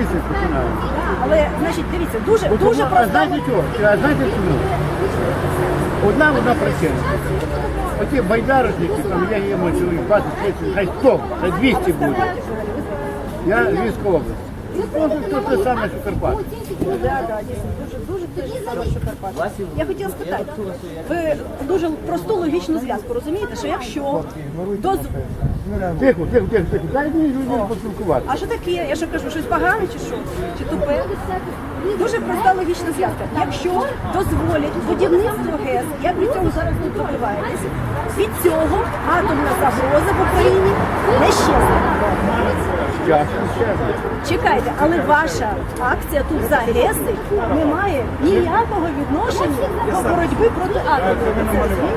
місяць починаємо. Але значить, дивіться, дуже Бо дуже а просто. знаєте чого? А знаєте чому? Одна одна причина. Оті байдарочники, там я мой чоловік 20 30, хай 100, хай 200 буде. Я Львівська область. Просто те саме, що Карпати. Да, да, дійсно, дуже, дуже хороший Карпат. Я хотіла спитати, ви дуже просту логічну зв'язку розумієте, що якщо доз... Тихо, тихо, тихо, тихо. Дай мені людям поспілкуватися. А що таке? Я що кажу, щось погане чи що? Чи тупе? Дуже проста логічна зв'язка. Якщо дозволять будівництво ГЕС, як при цьому зараз не добиваєтесь, від цього атомна загроза в Україні не щезне. Чекайте, але ваша акція тут за ГЕСи не має ніякого відношення до боротьби проти атому. Ви?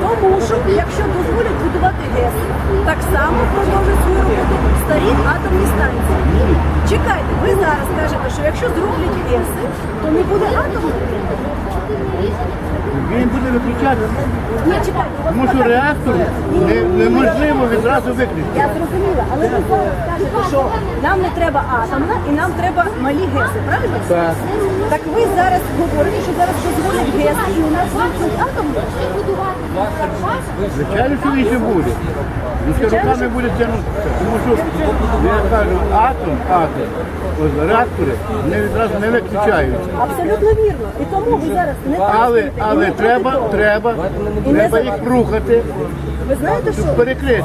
Тому що якщо дозволять будувати ГЕСи, так само продовжують свою роботу старі атомні станції. Чекайте, ви зараз кажете, що якщо зроблять ГЕСи, то не буде атому. Він буде виключати. Ні, чекайте, у вас Тому що реактор не- неможливо відразу виключити. Я зрозуміла, але ви зараз кажете, що нам не треба атомна і нам треба малі ГЕСи, правильно? Так. Так ви зараз говорите, що зараз дозволять ГЕС і у нас вимкнуть атомну? Звичайно, що він ще буде. Він ще руками буде тягнутися. Тому що, я кажу, атом, атом, ось реактори не відразу не виключаються. Абсолютно вірно. І тому ви зараз Але, але треба, треба, треба їх рухати, Ви знаєте що? перекрити.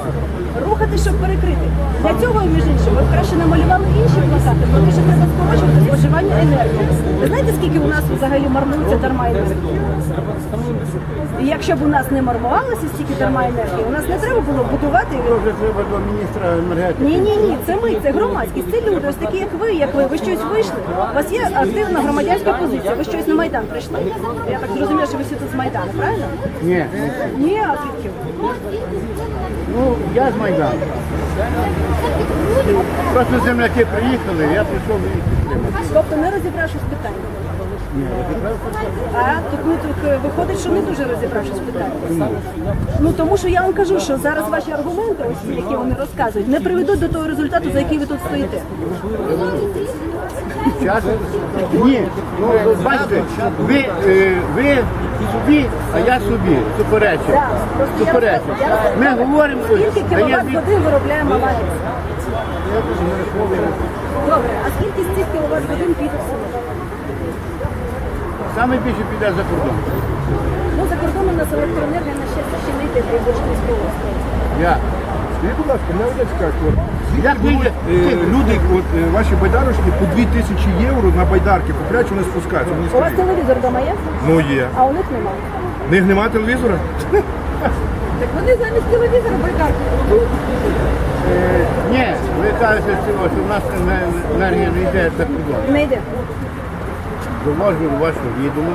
Рухати, щоб перекрити. Для цього, між іншим, б краще намалювали інші плакати, те, що треба скорочувати споживання енергії. Ви знаєте, скільки у нас взагалі марнується дарма енергії? І якщо б у нас не марнувалося стільки дарма енергії, у нас не треба було будувати. Вже треба до міністра енергетики. Ні, ні, ні, це ми, це громадськість, це люди, ось такі, як ви, як ви. Ви щось вийшли. У вас є активна громадянська позиція. Ви щось на майдан прийшли. Я так зрозуміла, що ви всі тут з майдану, правильно? Ні. Ні, а звідки? Ну, я з Майдану. Просто земляки приїхали, я прийшов їх підтримати. Тобто не розібравшись в питанні. Ні, розібрався. А тут ну так е, виходить, що не дуже розібравшись в питанні. Ну тому що я вам кажу, що зараз ваші аргументи, ось ці, які вони розказують, не приведуть до того результату, за який ви тут стоїте. Час? Ні. Ну, бачите, ви, е, ви собі, а я собі. Суперечимо. Суперечимо. Ми говоримо, Скільки я кіловат від- годин виробляє Малавіс? Добре, а скільки з цих кіловат годин піде в село? Саме більше піде за кордон. Ну, за кордоном у нас електроенергія на щастя ще не йде Бурштинській області. Я. Скажіть, будь ласка, мене одне цікавить. Як Ну, ви е, люди, от е, ваші байдарочки по 2000 євро на байдарки купляють, вони спускаються. Мені У вас телевізор вдома є? Ну є. А у них немає. В них немає телевізора? Так вони замість телевізора байдарки. Е, Ні, ви кажете, що в нас не- енергія не йде за кордон. Не йде. Довожу до вашого відома.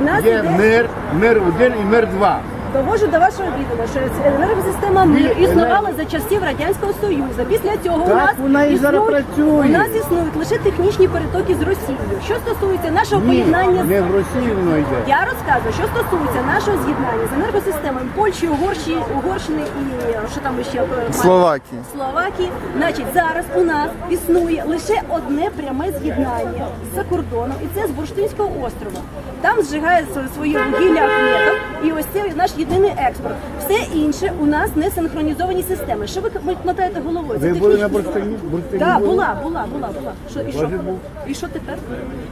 У нас Є мир, мир один і мир два. Довожу до вашого відома, що енергосистема МИР існувала за часів Радянського Союзу. Після цього у нас вона і зараз існують- працює. У нас існують лише технічні перетоки з Росією. Що стосується нашого Ні, поєднання з не в Росію воно йде. Я розказую, що стосується нашого з'єднання з енергосистемами Польщі, Угорщі, Угорщини і е, що там ще е, Словакії. Словакії. Значить, зараз у нас існує лише одне пряме з'єднання за кордоном, і це з Бурштинського острова. Там зжигає своє- вугілля Ахметов, і ось це наш єдиний експорт. Все інше у нас не синхронізовані системи. Що ви мотаєте головою? Це Ви були на Бурштині? Бурштині Так, були? була, була, була, була. Що, і що? Був. І що тепер?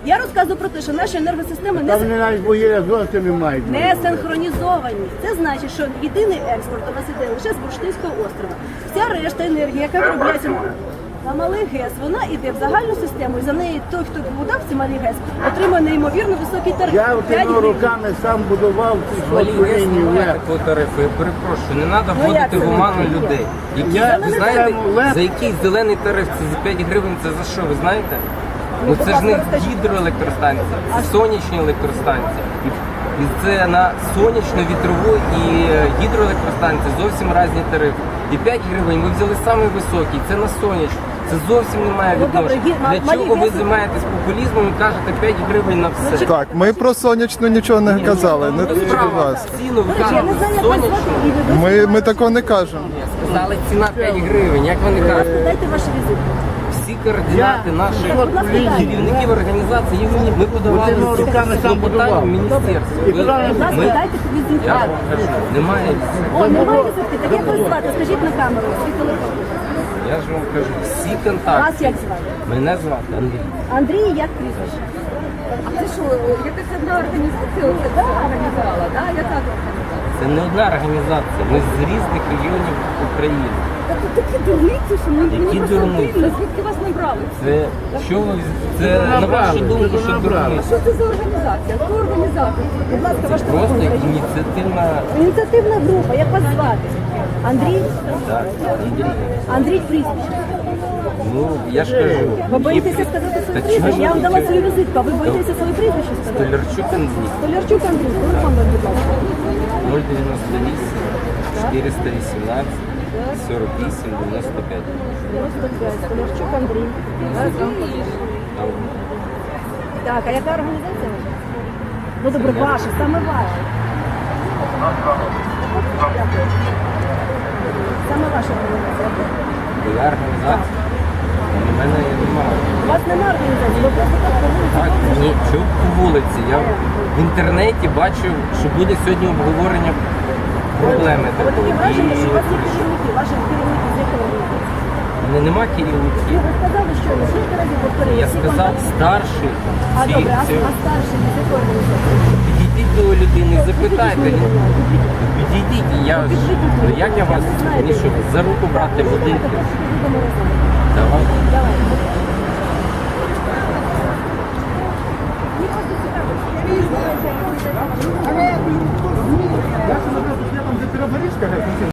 Я розказую про те, що наші енергосистеми не Там не навіть вугілля зовсім немає. не синхронізовані. Це значить, що єдиний експорт у нас іде лише з Бурштинського острова. Вся решта енергії, яка виробляється на малий ГЕС, вона йде в загальну систему, і за неї той, хто будував ці малі ГЕС, отримує неймовірно високий тариф. Я 5 отими гривень. руками сам будував цю лінію. Я- такого тарифу. Я перепрошую, не треба Ну, як вводити це в не оману людей. Які, Я ви знаєте, систему ЛЕП- за який зелений тариф це за 5 гривень, це за що, ви знаєте? Ну будь це ж не розкажіть. гідроелектростанції, це сонячні електростанції. І, і це на сонячну, вітрову і е, гідроелектростанції зовсім різні тарифи. І 5 гривень ми взяли самий високий, це на сонячну. Це зовсім не має Ну, відношення. Для чого ви займаєтесь популізмом і кажете 5 гривень на все? Так, ми про сонячну нічого не казали. Не будь Справа, ласка. ціну ви кажете вас сонячну. Ми, ми такого не кажемо. Сказали ціна 5 гривень, як вони кажуть. Дайте ваш візит. координати наших керівників організації. Ми, подавали клопотання в міністерство. І Ви- правильно, Будь ласка, ми- дайте Я візитку. кажу, немає. О, немає візитки. Так як вас звати? Скажіть на камеру. свій телефон. Я ж вам кажу, всі Вас контакти. як звати? Мене звати Андрій. Андрій, як прізвище? А це що, якась одна організація оце все організувала, да? Яка це не одна організація. Ми з різних регіонів України. Та тут такі дурниці, що ми Які дурниці? дивно, звідки вас набрали? Це що ви це на вашу думку, що дурні? Що це за організація? Хто організатор? Будь ласка, ваш Просто ініціативна Ініціативна група. Як вас звати? Андрій? так, Андрій. Андрій прізвище. Ну я ж кажу. Ви боїтеся сказати своє прізвище? ви Я вам дала свою візитку, а ви боїтеся своє прізвище сказати? Столярчук Андрій. Столярчук Андрій, телефон вам, будь ласка. 098 418 48 95. 95, Столярчук Андрій. Так, а яка організація? ваша? Ну добре, ваша, саме ваша. Дякую. Саме ваша організація. Моя організація. У мене немає. У вас немає організації, ви просто так по вулиці Так, ні, чув по вулиці. Я в інтернеті бачив, що буде сьогодні обговорення проблеми Але таке враження, що у вас є керівники, ваші керівники з якого мене нема Ну, керівників. ви сказали, що ви скільки разів повторили? Я всі сказав контакти? старший. А добре, а, ці- а старший з якої організації? Підійдіть до людини, запитайте. Підійдіть і я ж ну, як я вас мені що, за руку брати Давайте будинки? Давай. Давай. Я там де Пірогорівська,